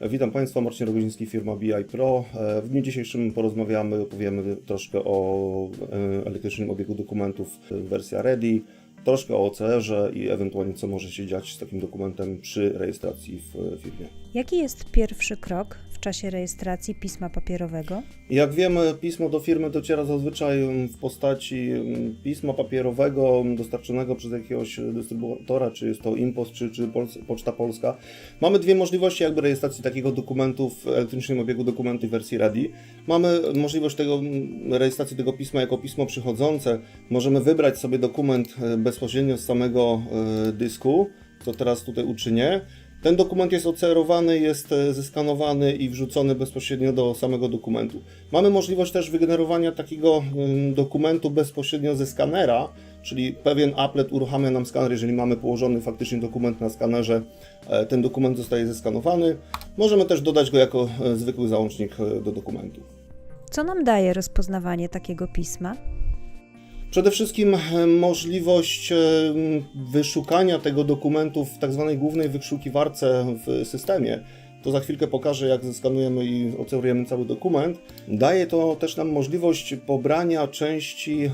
Witam Państwa, Marcin Rogoziński, firma BI Pro. E, W dniu dzisiejszym porozmawiamy, opowiemy troszkę o e, elektrycznym obiegu dokumentów e, wersja Ready, troszkę o OCR-ze i ewentualnie co może się dziać z takim dokumentem przy rejestracji w firmie. Jaki jest pierwszy krok czasie rejestracji pisma papierowego? Jak wiemy, pismo do firmy dociera zazwyczaj w postaci pisma papierowego dostarczonego przez jakiegoś dystrybutora, czy jest to Impost, czy, czy Poczta Polska. Mamy dwie możliwości jakby rejestracji takiego dokumentu w elektrycznym obiegu dokumentu w wersji Ready. Mamy możliwość tego, rejestracji tego pisma jako pismo przychodzące. Możemy wybrać sobie dokument e, bezpośrednio z samego e, dysku, co teraz tutaj uczynię. Ten dokument jest ocerowany, jest e, zeskanowany i wrzucony bezpośrednio do samego dokumentu. Mamy możliwość też wygenerowania takiego dokumentu bezpośrednio ze skanera, czyli pewien applet uruchamia nam skaner, jeżeli mamy położony faktycznie dokument na skanerze, e, ten dokument zostaje zeskanowany. Możemy też dodać go jako e, zwykły załącznik do dokumentu. Co nam daje rozpoznawanie takiego pisma? Przede wszystkim e, możliwość e, wyszukania tego dokumentu w tak zwanej głównej wyszukiwarce w systemie. To za chwilkę pokażę, jak zeskanujemy i ocerujemy cały dokument. Daje to też nam możliwość pobrania części e,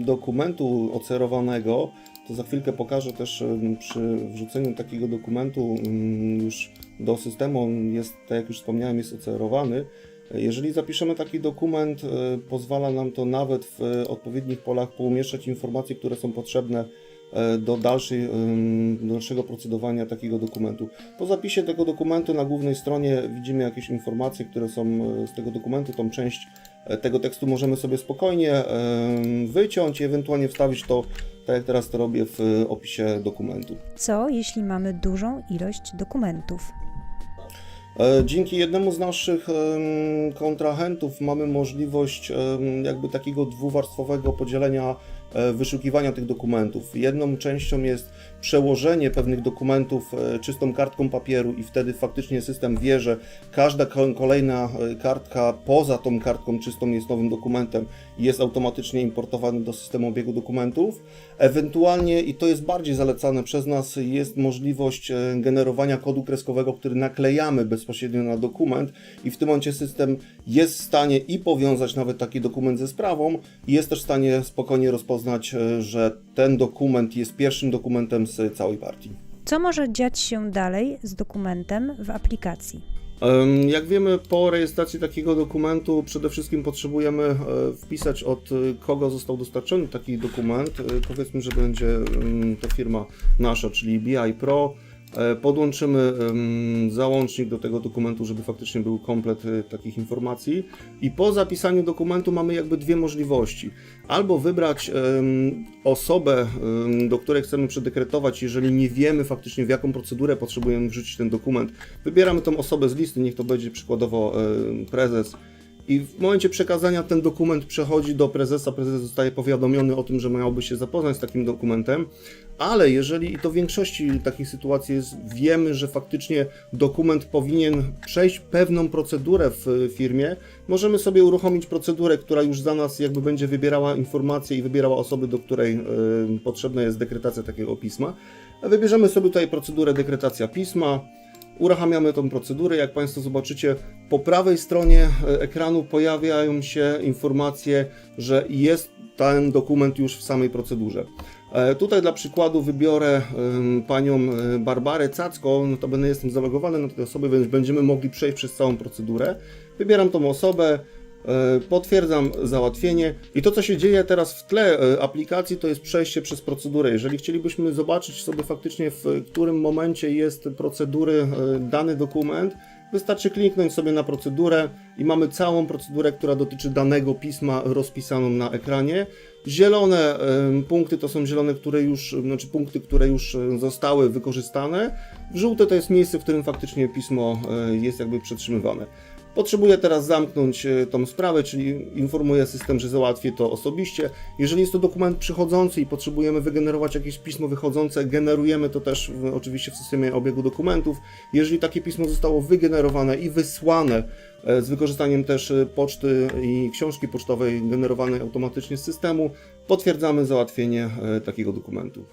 dokumentu ocerowanego. To za chwilkę pokażę też przy wrzuceniu takiego dokumentu mm, już do systemu. On jest, tak jak już wspomniałem, jest ocerowany. Jeżeli zapiszemy taki dokument, e, pozwala nam to nawet w e, odpowiednich polach poumieszczać informacje, które są potrzebne e, do, dalszej, do dalszego procedowania takiego dokumentu. Po zapisie tego dokumentu na głównej stronie widzimy jakieś informacje, które są z tego dokumentu. Tą część tego tekstu możemy sobie spokojnie wyciąć i ewentualnie wstawić to, tak jak teraz to robię, w opisie dokumentu. Co jeśli mamy dużą ilość dokumentów? E, Dzięki jednemu z naszych kontrahentów mamy możliwość jakby takiego dwuwarstwowego podzielenia e, wyszukiwania tych dokumentów. Jedną częścią jest przełożenie pewnych dokumentów e, czystą kartką papieru i wtedy faktycznie system wie, że każda ko- kolejna kartka poza tą kartką czystą jest nowym dokumentem i jest automatycznie importowany do systemu obiegu dokumentów. Ewentualnie, i to jest bardziej zalecane przez nas, jest możliwość generowania kodu kreskowego, który naklejamy bezpośrednio na dokument i w tym momencie system jest w stanie i powiązać nawet taki dokument ze sprawą i jest też w stanie spokojnie rozpoznać, e, że ten dokument jest pierwszym dokumentem z całej partii. Co może dziać się dalej z dokumentem w aplikacji? Jak wiemy, po rejestracji takiego dokumentu przede wszystkim potrzebujemy e, wpisać od e, kogo został dostarczony taki dokument. Powiedzmy, że będzie to firma nasza, czyli BI Pro. E, Podłączymy załącznik do tego dokumentu, żeby faktycznie był komplet e, takich informacji. I po zapisaniu dokumentu mamy jakby dwie możliwości. Albo wybrać osobę, do której chcemy przedekretować, jeżeli nie wiemy faktycznie w jaką procedurę potrzebujemy wrzucić ten dokument. Wybieramy tą osobę z listy, niech to będzie przykładowo prezes. I w momencie przekazania ten dokument przechodzi do prezesa, prezes zostaje powiadomiony o tym, że miałby się zapoznać z takim dokumentem, ale jeżeli, i to w większości takich sytuacji jest, wiemy, że faktycznie dokument powinien przejść pewną procedurę w firmie, możemy sobie uruchomić procedurę, która już za nas jakby będzie wybierała informacje i wybierała osoby, do której y, potrzebna jest dekretacja takiego pisma. Wybierzemy sobie tutaj procedurę dekretacja pisma, Uruchamiamy tą procedurę. Jak Państwo zobaczycie, po prawej stronie e, ekranu pojawiają się informacje, że jest ten dokument już w samej procedurze. E, Tutaj dla przykładu wybiorę panią e, Barbarę Cacko, no to będę jestem zalogowany na tej osobie, więc będziemy mogli przejść przez całą procedurę. Wybieram tą osobę, potwierdzam załatwienie i to co się dzieje teraz w tle e, aplikacji to jest przejście przez procedurę. Jeżeli chcielibyśmy zobaczyć sobie faktycznie w którym momencie jest procedury e, dany dokument, wystarczy kliknąć sobie na procedurę i mamy całą procedurę, która dotyczy danego pisma rozpisaną na ekranie. Zielone punkty to są zielone, które już, znaczy punkty, które już e, zostały wykorzystane. Żółte to jest miejsce, w którym faktycznie pismo e, jest jakby przetrzymywane. Potrzebuję teraz zamknąć e, tą sprawę, czyli informuję system, że załatwię to osobiście. Jeżeli jest to dokument przychodzący i potrzebujemy wygenerować jakieś pismo wychodzące, generujemy to też w, oczywiście w systemie obiegu dokumentów. Jeżeli takie pismo zostało wygenerowane i wysłane e, z wykorzystaniem też e, poczty i książki pocztowej generowanej automatycznie z systemu, potwierdzamy załatwienie takiego dokumentu.